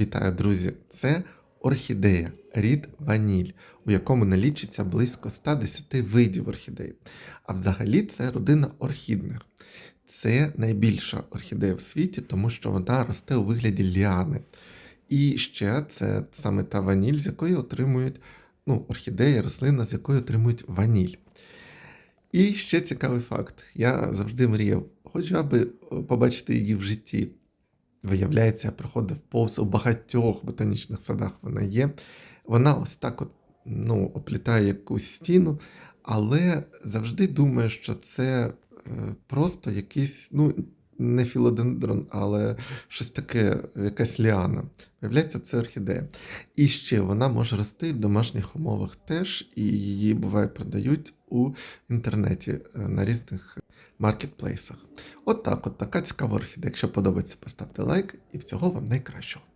Вітаю, друзі! Це орхідея рід ваніль, у якому налічиться близько 110 видів орхідей. А взагалі це родина орхідних. Це найбільша орхідея в світі, тому що вона росте у вигляді ліани. І ще це саме та ваніль, з якої отримують ну, орхідея, рослина, з якої отримують ваніль. І ще цікавий факт: я завжди мріяв, хоча би побачити її в житті. Виявляється, я проходив повз у багатьох ботанічних садах вона є. Вона ось так от, ну, оплітає якусь стіну, але завжди думаю, що це е, просто якийсь, ну, не філодендрон, але щось таке, якась ліана. Виявляється, це орхідея. І ще вона може рости в домашніх умовах теж, і її буває продають у інтернеті е, на різних маркетплейсах. От так, от така цікава орхідея. Якщо подобається, поставте лайк і всього вам найкращого.